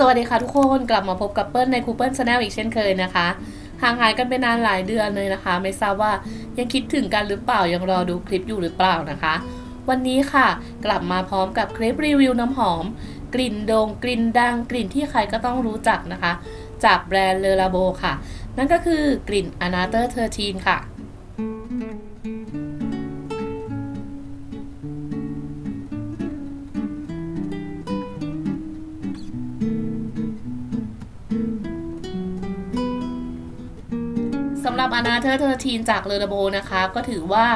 สวัสดีค่ะทุกคนกลับมาพบกับเปิ้ลในคูเปิลชาแนลอีกเช่นเคยนะคะ ห่างหายกันไปนานหลายเดือนเลยนะคะ ไม่ทราบว่ายังคิดถึงกันหรือเปล่ายังรอดูคลิปอยู่หรือเปล่านะคะ วันนี้ค่ะกลับมาพร้อมกับคลิปรีวิวน้ำหอม กลิ่นโดง่งกลิ่นดังกลิ่นที่ใครก็ต้องรู้จักนะคะ จากแบรนด์เลอราโบค่ะ นั่นก็คือกลิ่น Another 13ค่ะสำหรั บอนาเธอร์เทอร์ทีนจากเลอร์โบนะคะ ก็ถือว่า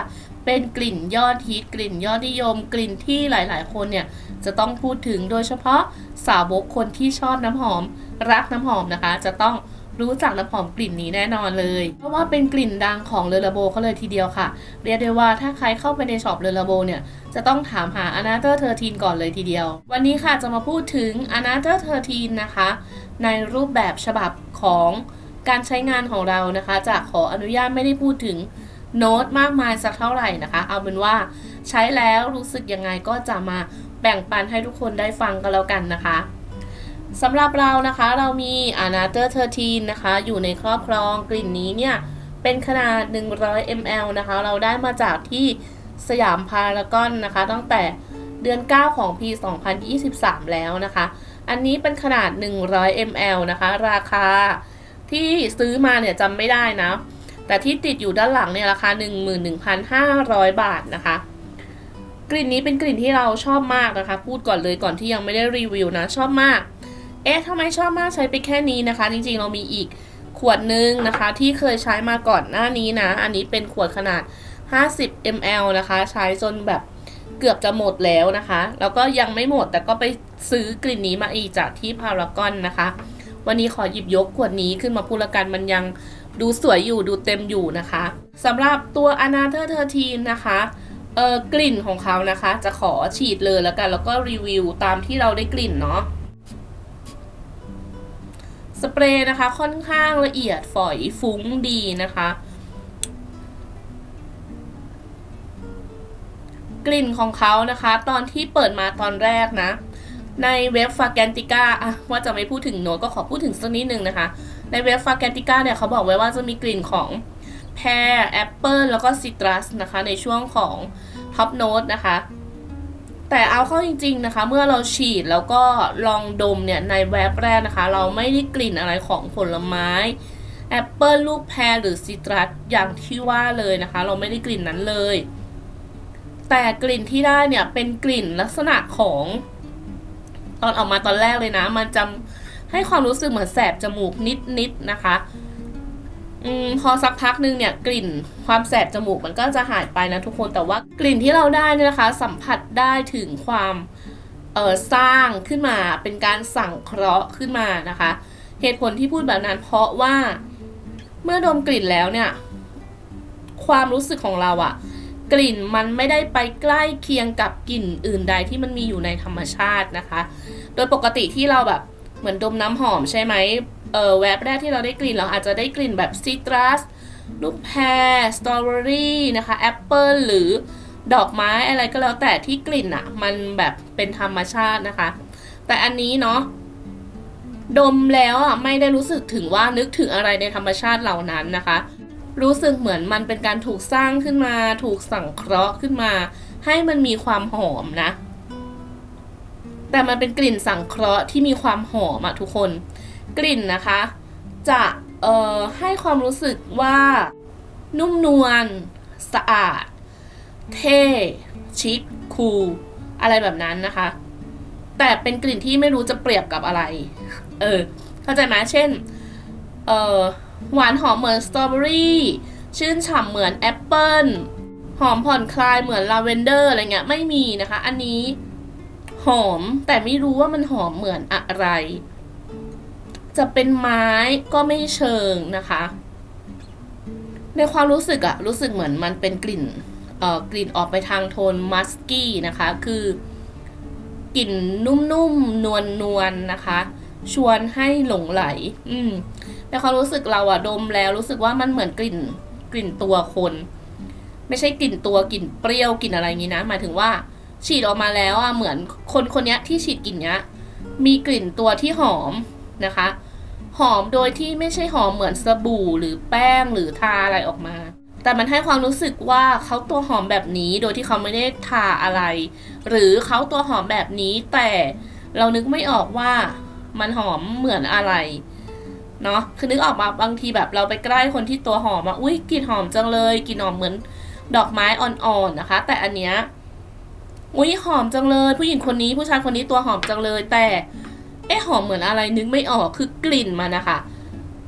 เป็นกลิ่นยอดฮิตกลิ่นยอดนิยม กลิ่นที่หลายๆ คนเนี่ยจะต้องพูดถึงโดยเฉพาะสาวกคนที่ชอบน้ำหอม รักน้ำหอมนะคะ จะต้องรู้จักน้ำหอมกลิ่นนี้แน่นอนเลย เพราะว่าเป็นกลิ่นดังของเลอโบเขาเลยทีเดียวค่ะ เรียกได้ว่าถ้าใครเข้าไปในช็อปเลอโบเนี่ยจะต้องถามหา Another 13 ก่อนเลยทีเดียว วันนี้ค่ะจะมาพูดถึง Another 13 นะคะ ในรูปแบบฉบับของ การใช้งานของเรานะคะจะขออนุญาตไม่ได้พูดถึงโน้ตมากมายสักเท่าไหร่นะคะ เอาเป็นว่าใช้แล้วรู้สึกยังไงก็จะมาแบ่งปันให้ทุกคนได้ฟังกันแล้วกันนะคะสำหรับเรานะคะเรามี Another 13นะคะ อยู่ในครอบครองกลิ่นนี้เนี่ย เป็นขนาด 100 ml นะคะ เราได้มาจากที่สยามพารากอนนะคะ ตั้งแต่เดือน 9 ของปี 2023 แล้วนะคะ อันนี้เป็นขนาด 100 ml นะคะ ราคา ที่ซื้อมาเนี่ยจำไม่ได้นะ แต่ที่ติดอยู่ด้านหลังเนี่ยราคา 11,500 บาทนะคะ กลิ่นนี้เป็นกลิ่นที่เราชอบมากนะคะ พูดก่อนเลยก่อนที่ยังไม่ได้รีวิวนะชอบมาก เอ๊ะทำไมชอบมากใช้ไปแค่นี้นะคะ จริงๆเรามีอีกขวดนึงนะคะ ที่เคยใช้มาก่อนหน้านี้นะ อันนี้เป็นขวดขนาด 50 ml นะคะ ใช้จนแบบเกือบจะหมดแล้วนะคะ แล้วก็ยังไม่หมดแต่ก็ไปซื้อกลิ่นนี้มาอีกจากที่พารากอนนะคะ วันนี้ขอหยิบยกขวดนี้ขึ้นมาพูดละกันมันยังดูสวยอยู่ดูเต็มอยู่นะคะสำหรับตัว Another 13นะคะเออกลิ่นของเขานะคะ จะขอฉีดเลยแล้วกัน แล้วก็รีวิวตามที่เราได้กลิ่นเนาะสเปรย์นะคะค่อนข้างละเอียดฝอยฟุ้งดีนะคะ กลิ่นของเขานะคะ ตอนที่เปิดมาตอนแรกนะ ในเว็บฟาแกนติก้าว่าจะไม่พูดถึงโน้ตก็ขอพูดถึงสักนิดนึงนะคะ ในเว็บฟาแกนติก้าเนี่ยเขาบอกไว้ว่าจะมีกลิ่นของแพรแอปเปิลแล้วก็ซิตรัสนะคะ ในช่วงของท็อปโน้ตนะคะ แต่เอาเข้าจริง ๆนะคะ เมื่อเราฉีดแล้วก็ลองดมเนี่ยในแวบแรกนะคะ เราไม่ได้กลิ่นอะไรของผลไม้แอปเปิลลูกแพรหรือซิตรัสอย่างที่ว่าเลยนะคะ เราไม่ได้กลิ่นนั้นเลย แต่กลิ่นที่ได้เนี่ยเป็นกลิ่นลักษณะของ ตอนออกมาตอนแรกเลยนะ มันจะให้ความรู้สึกเหมือนแสบจมูกนิดๆนนะคะอพอสักพักหนึ่งเนี่ยกลิ่นความแสบจมูกมันก็จะหายไปนะทุกคนแต่ว่ากลิ่นที่เราได้นี่นะคะ สัมผัสได้ถึงความเออสร้างขึ้นมาเป็นการสั่งเคราะห์ขึ้นมานะคะ เหตุผลที่พูดแบบนั้น เพราะว่าเมื่อดมกลิ่นแล้วเนี่ย ความรู้สึกของเราอะ กลิ่นมันไม่ได้ไปใกล้เคียงกับกลิ่นอื่นใดที่มันมีอยู่ในธรรมชาตินะคะ โดยปกติที่เราแบบเหมือนดมน้ำหอมใช่ไหมเออแวบแรกที่เราได้กลิ่นเราอาจจะได้กลิ่นแบบซิตรัสลูกแพรสตรอเบอรี่นะคะแอปเปิลหรือดอกไม้อะไรก็แล้วแต่ที่กลิ่นอะมันแบบเป็นธรรมชาตินะคะ แต่อันนี้เนาะดมแล้วอะไม่ได้รู้สึกถึงว่านึกถึงอะไรในธรรมชาติเหล่านั้นนะคะ รู้สึกเหมือนมันเป็นการถูกสร้างขึ้นมา ถูกสั่งเคราะห์ขึ้นมา ให้มันมีความหอมนะ แต่มันเป็นกลิ่นสังเคราะห์ที่มีความหอมอะทุกคน กลิ่นนะคะ จะเอ่อให้ความรู้สึกว่า นุ่มนวลสะอาด เท่ชิคคูลอะไรแบบนั้นนะคะ แต่เป็นกลิ่นที่ไม่รู้จะเปรียบกับอะไร เออ เข้าใจไหมเช่น เออ หวานหอมเหมือนสตรอเบอรี่ ชื่นฉ่ำเหมือนแอปเปิลหอมผ่อนคลายเหมือนลาเวนเดอร์อะไรเงี้ยไม่มีนะคะ อันนี้หอมแต่ไม่รู้ว่ามันหอมเหมือนอะไร จะเป็นไม้ก็ไม่เชิงนะคะ ในความรู้สึกอะรู้สึกเหมือนมันเป็นกลิ่นเอ่อกลิ่นออกไปทางโทนมัสกี้นะคะ คือกลิ่นนุ่มๆนวลๆนะคะ ชวนให้หลงไหล อืม ในความรู้สึกเราอะดมแล้วรู้สึกว่ามันเหมือนกลิ่นกลิ่นตัวคน ไม่ใช่กลิ่นตัวกลิ่นเปรี้ยวกลิ่นอะไรอย่างนี้นะหมายถึงว่า ฉีดออกมาแล้วอะเหมือนคนคนนี้ที่ฉีดกลิ่นเนี้ย มีกลิ่นตัวที่หอมนะคะ หอมโดยที่ไม่ใช่หอมเหมือนสบู่หรือแป้งหรือทาอะไรออกมา แต่มันให้ความรู้สึกว่าเขาตัวหอมแบบนี้โดยที่เขาไม่ได้ทาอะไร หรือเขาตัวหอมแบบนี้แต่เรานึกไม่ออกว่ามันหอมเหมือนอะไร เนาะคือนึกออกมาบางทีแบบเราไปใกล้คนที่ตัวหอมอะอุ้ยกลิ่นหอมจังเลยกลิ่นหอมเหมือนดอกไม้อ่อนๆนะคะ แต่อันเนี้ยอุ้ยหอมจังเลย ผู้หญิงคนนี้ผู้ชายคนนี้ตัวหอมจังเลย แต่เอ๊ะหอมเหมือนอะไรนึกไม่ออกคือกลิ่นมันนะคะ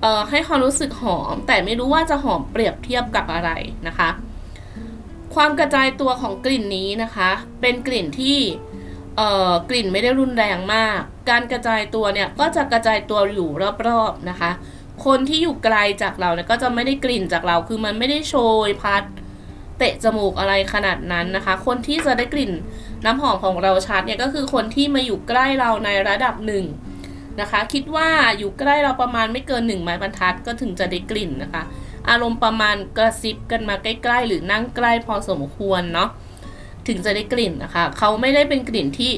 เอ่อให้ความรู้สึกหอม แต่ไม่รู้ว่าจะหอมเปรียบเทียบกับอะไรนะคะ ความกระจายตัวของกลิ่นนี้นะคะ เป็นกลิ่นที่เอ่อกลิ่นไม่ได้รุนแรงมาก การกระจายตัวเนี่ยก็จะกระจายตัวอยู่รอบๆนะคะ คนที่อยู่ไกลจากเราเนี่ยก็จะไม่ได้กลิ่นจากเรา คือมันไม่ได้โชยพัดเตะจมูกอะไรขนาดนั้นนะคะ คนที่จะได้กลิ่นน้ำหอมของเราชัดเนี่ยก็คือคนที่มาอยู่ใกล้เราในระดับหนึ่งนะคะ คิดว่าอยู่ใกล้เราประมาณไม่เกินหนึ่งไม้บรรทัดก็ถึงจะได้กลิ่นนะคะ อารมณ์ประมาณกระซิบกันมาใกล้ ๆ หรือนั่งใกล้พอสมควรเนาะถึงจะได้กลิ่นนะคะ เขาไม่ได้เป็นกลิ่นที่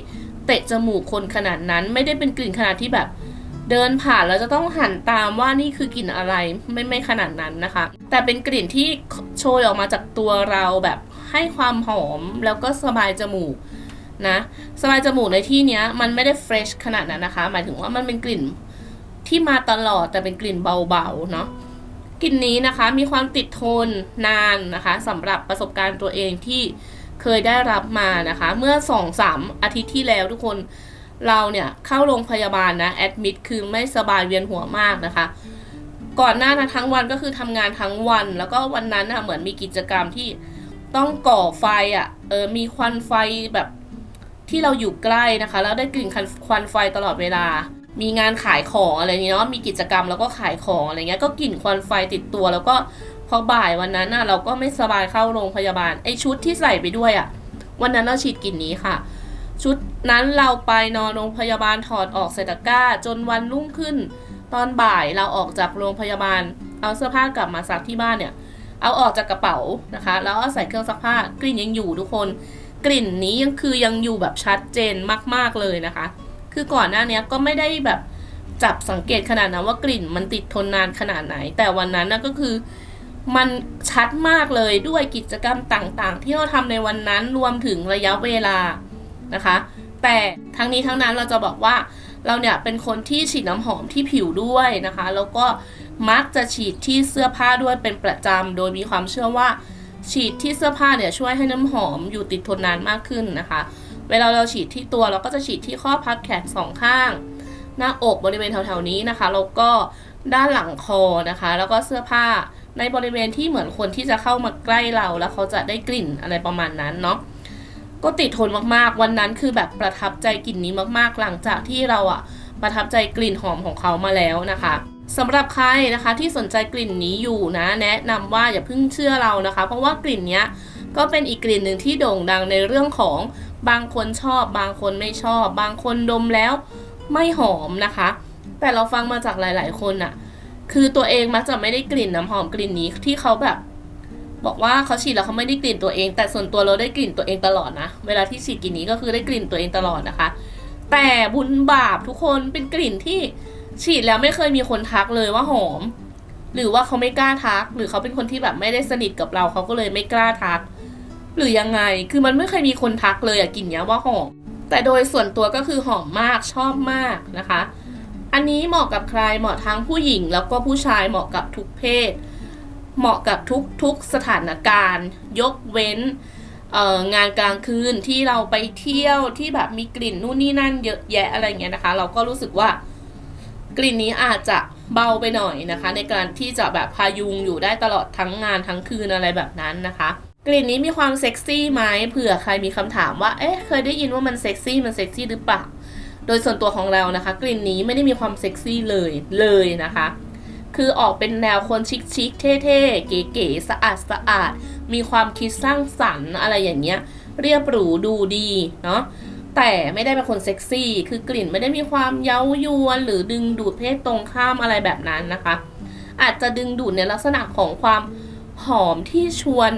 เตะจมูกคนขนาดนั้น ไม่ได้เป็นกลิ่นขนาดที่แบบ เดินผ่านแล้วจะต้องหันตามว่านี่คือกลิ่นอะไรไม่ไม่ขนาดนั้นนะคะ แต่เป็นกลิ่นที่โชยออกมาจากตัวเราแบบให้ความหอมแล้วก็สบายจมูกนะสบายจมูกในที่เนี้ยมันไม่ได้เฟรชขนาดนั้นนะคะ หมายถึงว่ามันเป็นกลิ่นที่มาตลอดแต่เป็นกลิ่นเบาๆเนาะกลิ่นนี้นะคะมีความติดทนนานนะคะสำหรับประสบการณ์ตัวเองที่ เคยได้รับมานะคะ เมื่อสองสามอาทิตย์ที่แล้วทุกคนเราเนี่ยเข้าโรงพยาบาลนะแอดมิดคือไม่สบายเวียนหัวมากนะคะ ก่อนหน้านะทั้งวันก็คือทำงานทั้งวัน แล้วก็วันนั้นนะเหมือนมีกิจกรรมที่ต้องก่อไฟอะ่ะเออมีควันไฟแบบที่เราอยู่ใกล้นะคะ แล้วได้กลิ่นควันไฟตลอดเวลา มีงานขายของอะไรเนาะมีกิจกรรมแล้วก็ขายของอะไรเงี้ยก็กลิ่นควันไฟติดตัว แล้วก็ อบ่ายวันนั้นน่ะเราก็ไม่สบายเข้าโรงพยาบาลไอชุดที่ใส่ไปด้วยอะ่ะ วันนั้นเราฉีดกลิ่นนี้ค่ะ ชุดนั้นเราไปนอนโรงพยาบาลถอดออกใส่ตะกร้า จนวันรุ่งขึ้น ตอนบ่ายเราออกจากโรงพยาบาล เอาเสื้อผ้ากลับมาซักที่บ้านเนี่ย เอาออกจากกระเป๋านะคะ แล้วใส่เครื่องซักผ้ากลิ่นยังอยู่ทุกคน กลิ่นนี้ยังคือยังอยู่แบบชัดเจนมากๆเลยนะคะ คือก่อนหน้านี้ก็ไม่ได้แบบจับสังเกตขนาดนั้นว่ากลิ่นมันติดทนนานขนาดไหน แต่วันนั้นนะก็คือ มันชัดมากเลยด้วยกิจกรรมต่างๆ ที่เราทำในวันนั้นรวมถึงระยะเวลานะคะ แต่ทั้งนี้ทั้งนั้นเราจะบอกว่าเราเนี่ยเป็นคนที่ฉีดน้ำหอมที่ผิวด้วยนะคะ แล้วก็มักจะฉีดที่เสื้อผ้าด้วยเป็นประจำโดยมีความเชื่อว่า ฉีดที่เสื้อผ้าเนี่ยช่วยให้น้ำหอมอยู่ติดทนนานมากขึ้นนะคะ เวลาเราฉีดที่ตัวเราก็จะฉีดที่ข้อพับแขนสองข้าง หน้าอกบริเวณแถวๆนี้นะคะแล้วก็ด้านหลังคอนะคะ แล้วก็เสื้อผ้า ในบริเวณที่เหมือนคนที่จะเข้ามาใกล้เราแล้วเขาจะได้กลิ่นอะไรประมาณนั้นเนาะก็ติดทนมากๆ วันนั้นคือแบบประทับใจกลิ่นนี้มากๆ หลังจากที่เราอะประทับใจกลิ่นหอมของเขามาแล้วนะคะสำหรับใครนะคะที่สนใจกลิ่นนี้อยู่นะ แนะนำว่าอย่าเพิ่งเชื่อเรานะคะ เพราะว่ากลิ่นเนี้ยก็เป็นอีกกลิ่นหนึ่งที่โด่งดังในเรื่องของบางคนชอบ บางคนไม่ชอบ บางคนดมแล้วไม่หอมนะคะ แต่เราฟังมาจากหลาย ๆ คนอะ คือตัวเองมักจะไม่ได้กลิ่นน้ำหอมกลิ่นนี้ที่เขาแบบ บอกว่าเขาฉีดแล้วเขาไม่ได้กลิ่นตัวเอง แต่ส่วนตัวเราได้กลิ่นตัวเองตลอดนะเวลาที่ฉีดกลิ่นนี้ก็คือได้กลิ่นตัวเองตลอดนะคะ แต่บุญบาปทุกคนเป็นกลิ่นที่ฉีดแล้วไม่เคยมีคนทักเลยว่าหอม หรือว่าเขาไม่กล้าทัก หรือเขาเป็นคนที่แบบไม่ได้สนิทกับเราเขาก็เลยไม่กล้าทัก หรือยังไงคือมันไม่เคยมีคนทักเลยอะกลิ่นเนี้ยว่าหอมแต่โดยส่วนตัวก็คือหอมมากชอบมากนะคะ อันนี้เหมาะกับใครเหมาะทั้งผู้หญิง แล้วก็ผู้ชายเหมาะกับทุกเพศ เหมาะกับทุกทุกสถานการณ์ ยกเว้นงานกลางคืนที่เราไปเที่ยวที่แบบมีกลิ่นนู่นนี่นั่นเยอะแยะอะไรเงี้ยนะคะ เราก็รู้สึกว่ากลิ่นนี้อาจจะเบาไปหน่อยนะคะ ในการที่จะแบบพายุงอยู่ได้ตลอดทั้งงานทั้งคืนอะไรแบบนั้นนะคะ กลิ่นนี้มีความเซ็กซี่ไหมเผื่อใครมีคำถามว่าเอ๊ะเคยได้ยินว่ามันเซ็กซี่มันเซ็กซี่หรือเปล่า โดยส่วนตัวของเรานะคะ กลิ่นนี้ไม่ได้มีความเซ็กซี่เลยเลยนะคะ คือออกเป็นแนวคนชิคชิคๆเท่ๆ เก๋ๆสะอาดสะอาดมีความคิดสร้างสรรค์อะไรอย่างเงี้ย เรียบหรูดูดีเนาะแต่ไม่ได้เป็นคนเซ็กซี่ คือกลิ่นไม่ได้มีความเย้ายวนหรือดึงดูดเพศตรงข้ามอะไรแบบนั้นนะคะ อาจจะดึงดูดในลักษณะของความหอมที่ชวน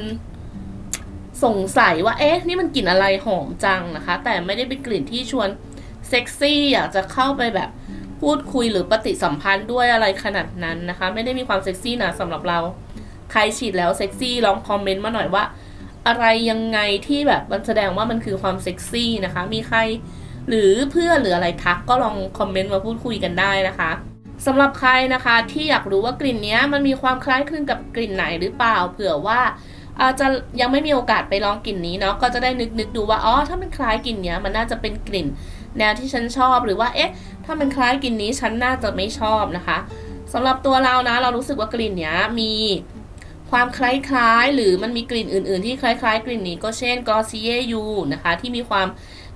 สงสัยว่าเอ๊ะนี่มันกลิ่นอะไรหอมจังนะคะ แต่ไม่ได้เป็นกลิ่นที่ชวน เซ็กซี่อยากจะเข้าไปแบบพูดคุยหรือปฏิสัมพันธ์ด้วยอะไรขนาดนั้นนะคะ ไม่ได้มีความเซ็กซี่นะสำหรับเรา ใครฉีดแล้วเซ็กซี่ลองคอมเมนต์มาหน่อยว่า อะไรยังไงที่แบบมันแสดงว่ามันคือความเซ็กซี่นะคะ มีใครหรือเพื่อหรืออะไรทักก็ลองคอมเมนต์มาพูดคุยกันได้นะคะสำหรับใครนะคะที่อยากรู้ว่ากลิ่นเนี้ยมันมีความคล้ายคลึงกับกลิ่นไหนหรือเปล่า เผื่อว่าอาจจะยังไม่มีโอกาสไปลองกลิ่นนี้เนาะก็จะได้นึกนึกดูว่าอ๋อถ้ามันคล้ายกลิ่นเนี้ยมันน่าจะเป็นกลิ่น แนวที่ฉันชอบหรือว่าเอ๊ะถ้ามันคล้ายกลิ่นนี้ฉันน่าจะไม่ชอบนะคะสำหรับตัวเรานะเรารู้สึกว่ากลิ่นเนี้ยมีความคล้ายๆ หรือมันมีกลิ่นอื่น ๆ ที่คล้ายๆ กลิ่นนี้ก็เช่น Glossier You นะคะที่มีความ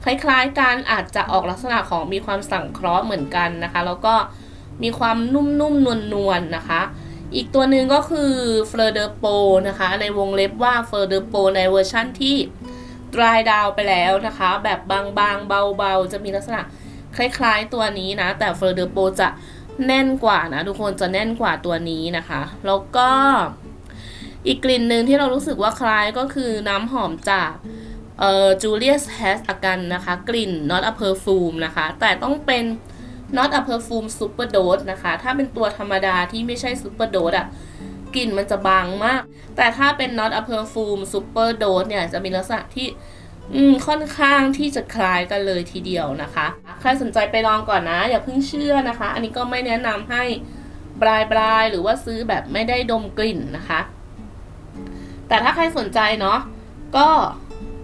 คล้ายๆกันอาจจะออกลักษณะของมีความสั่งเคราะห์เหมือนกันนะคะ แล้วก็มีความนุ่มๆนวลๆนะคะ อีกตัวหนึ่งก็คือ f l e u r de p o นะคะในวงเล็บว่า f l e u r de p o ในเวอร์ชั่นที่ dry down ไปแล้วนะคะ แบบบางๆเบาๆ จะมีลักษณะคล้าย ๆตัวนี้นะ แต่ f l e u r de p o จะแน่นกว่านะทุกคนจะแน่นกว่าตัวนี้นะคะ แล้วก็อีกกลิ่นหนึ่งที่เรารู้สึกว่าคล้ายก็คือน้ำหอมจากเอ่อ Julius Has a Gun นะคะ กลิ่น not a perfume นะคะ แต่ต้องเป็น not a perfume super dose นะคะ ถ้าเป็นตัวธรรมดาที่ไม่ใช่ super dose อะ กลิ่นมันจะบางมาก แต่ถ้าเป็น not a perfume super dose เนี่ยจะมีลักษณะที่ค่อนข้างที่จะคล้ายกันเลยทีเดียวนะคะ ใครสนใจไปลองก่อนนะ อย่าเพิ่งเชื่อนะคะ อันนี้ก็ไม่แนะนำให้บลายบลายหรือว่าซื้อแบบไม่ได้ดมกลิ่นนะคะ แต่ถ้าใครสนใจเนาะก็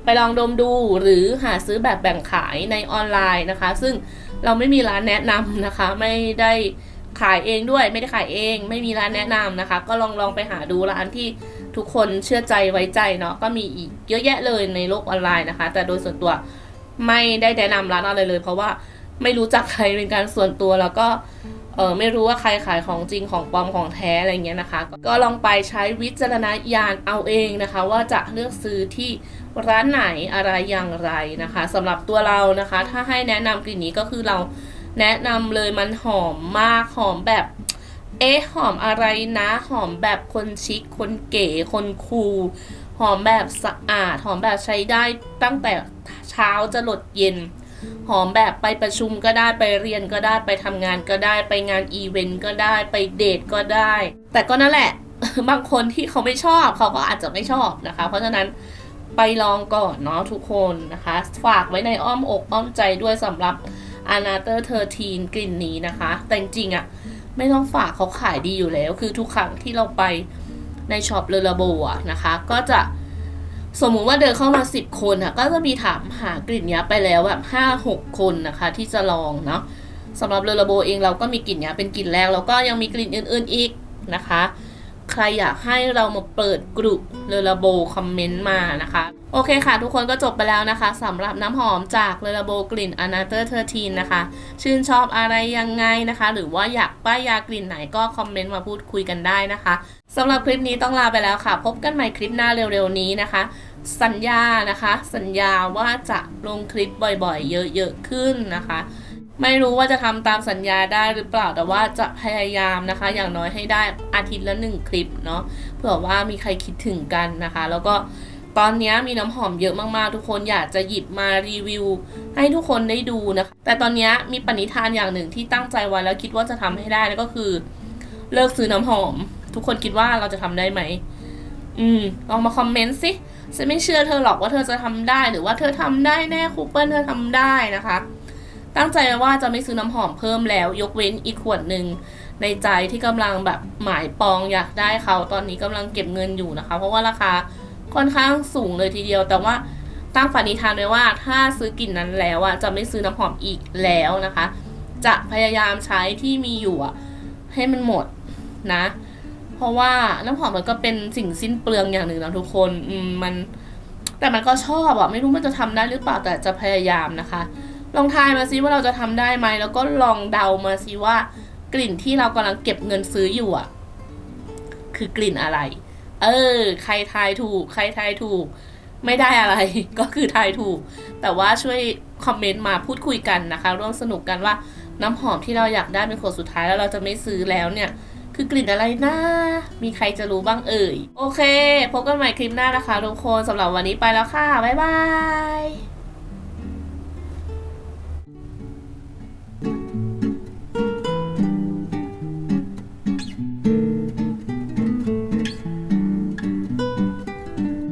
ไปลองดมดูหรือหาซื้อแบบแบ่งขายในออนไลน์นะคะ ซึ่งเราไม่มีร้านแนะนำนะคะ ไม่ได้ ขายเองด้วยไม่ได้ขายเอง ไม่มีร้านแนะนำนะคะ ก็ลองลองไปหาดูร้านที่ทุกคนเชื่อใจไว้ใจเนาะก็มีอีกเยอะแยะเลยในโลกออนไลน์นะคะ แต่โดยส่วนตัวไม่ได้แนะนำร้านอะไรเลย เพราะว่าไม่รู้จักใครเป็นการส่วนตัวแล้วก็เออไม่รู้ว่าใครขายของจริงของปลอมของแท้อะไรเงี้ยนะคะ ก็ลองไปใช้วิจารณญาณเอาเองนะคะ ว่าจะเลือกซื้อที่ร้านไหนอะไรอย่างไรนะคะสำหรับตัวเรานะคะ ถ้าให้แนะนำกลิ่นนี้ก็คือเรา แนะนำเลยมันหอมมากหอมแบบ เอ๊ะหอมอะไรนะ หอมแบบคนชิค คนเก๋ คนคูลหอมแบบสะอาด หอมแบบใช้ได้ตั้งแต่เช้าจะหลดเย็น หอมแบบไปประชุมก็ได้ไปเรียนก็ได้ไปทำงานก็ได้ไปงานอีเวนต์ก็ได้ไปเดทก็ได้ แต่ก็นั่นแหละ บางคนที่เขาไม่ชอบเขาก็อาจจะไม่ชอบนะคะ เพราะฉะนั้นไปลองก่อนเนาะทุกคนนะคะ ฝากไว้ในอ้อมอกอ้อมใจด้วยสำหรับ a n a t h e r 13กลิ่นนี้นะคะ แต่จริงๆอะ่ะ ไม่ต้องฝากเขาขายดีอยู่แล้ว คือทุกครั้งที่เราไปในช็อปเลลาโบะนะคะ ก็จะสมมุติว่าเดินเข้ามา 10 คนอะก็จะมีถามหากลิ่นนี้ไปแล้วแบบ5 6 คนนะคะ ที่จะลองเนาะสำหรับเลลาโบเองเราก็มีกลิ่นนี้เป็นกลิ่นแรก แล้วก็ยังมีกลิ่นอื่น ๆอีกนะคะ ใครอยากให้เรามาเปิดกลุ่มเลลาโบคอมเมนต์มานะคะ โอเคค่ะ ทุกคนก็จบไปแล้วนะคะสำหรับน้ำหอมจากเลลาโบกลิ่น a n a t h e r 13 นะคะ ชื่นชอบอะไรยังไงนะคะ หรือว่าอยากป้ายยากลิ่นไหนก็คอมเมนต์มาพูดคุยกันได้นะคะสำหรับคลิปนี้ต้องลาไปแล้วค่ะ พบกันใหม่คลิปหน้าเร็วๆนี้นะคะ สัญญานะคะ สัญญาว่าจะลงคลิปบ่อยๆ เยอะๆขึ้นนะคะ ไม่รู้ว่าจะทำตามสัญญาได้หรือเปล่าแต่ว่าจะพยายามนะคะ อย่างน้อยให้ได้อาทิตย์ละหนึ่งคลิปเนาะเผื่อว่ามีใครคิดถึงกันนะคะ แล้วก็ ตอนนี้มีน้ำหอมเยอะมากๆ ทุกคนอยากจะหยิบมารีวิว ให้ทุกคนได้ดูนะคะ แต่ตอนนี้มีปณิธานอย่างหนึ่งที่ตั้งใจไว้แล้วคิดว่าจะทำให้ได้นั่นก็คือ เลิกซื้อน้ำหอม ทุกคนคิดว่าเราจะทำได้ไหมอืมลองมาคอมเมนต์สิฉันไม่เชื่อเธอหรอกว่าเธอจะทำได้หรือว่าเธอทำได้แน่คูเปิลเธอทำได้นะคะ ตั้งใจว่าจะไม่ซื้อน้ำหอมเพิ่มแล้ว ยกเว้นอีกขวดหนึ่งในใจที่กำลังแบบหมายปองอยากได้เขาตอนนี้กำลังเก็บเงินอยู่นะคะ เพราะว่าราคา ค่อนข้างสูงเลยทีเดียว แต่ว่าตั้งฝันนิทานไว้ว่าถ้าซื้อกลิ่นนั้นแล้วอะจะไม่ซื้อน้ำหอมอีกแล้วนะคะ จะพยายามใช้ที่มีอยู่อะให้มันหมดนะ เพราะว่าน้ำหอมมันก็เป็นสิ่งสิ้นเปลืองอย่างหนึ่งนะทุกคนอืมมัน แต่มันก็ชอบอะไม่รู้มันจะทำได้หรือเปล่าแต่จะพยายามนะคะ ลองทายมาซิว่าเราจะทำได้ไหมแล้วก็ลองเดามาซิว่ากลิ่นที่เรากำลังเก็บเงินซื้ออยู่อะคือกลิ่นอะไร เออ ใครทายถูก ใครทายถูก ไม่ได้อะไร ก็คือทายถูก แต่ว่าช่วยคอมเมนต์มาพูดคุยกันนะคะ ร่วมสนุกกันว่าน้ำหอมที่เราอยากได้เป็นขวดสุดท้ายแล้วเราจะไม่ซื้อแล้วเนี่ย คือกลิ่นอะไรนะ มีใครจะรู้บ้างเอ่ย โอเค พบกันใหม่คลิปหน้านะคะทุกคนสำหรับวันนี้ไปแล้วค่ะ บ๊ายบาย